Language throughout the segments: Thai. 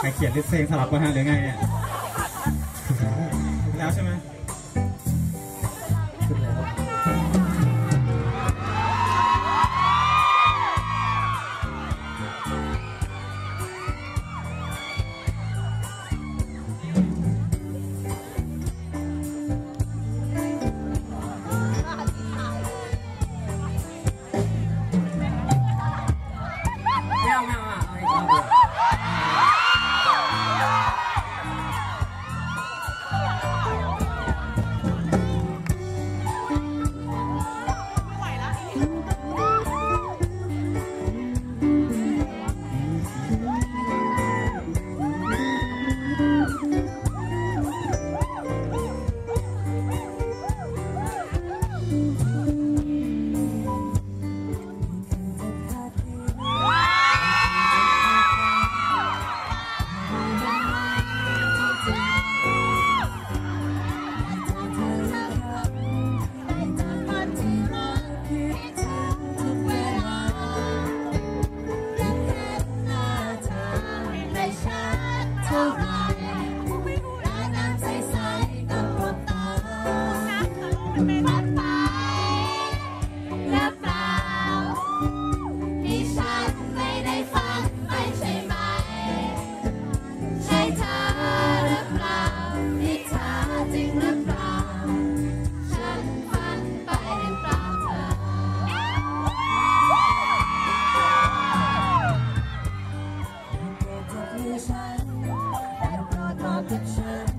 ใครเขียนลิสเพลงสลับกันฮะหรือไงเนี่ยแล้วใช่ไหม this high. You brought my picture.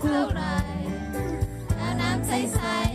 เท่าไรแล้วน้ำใสๆ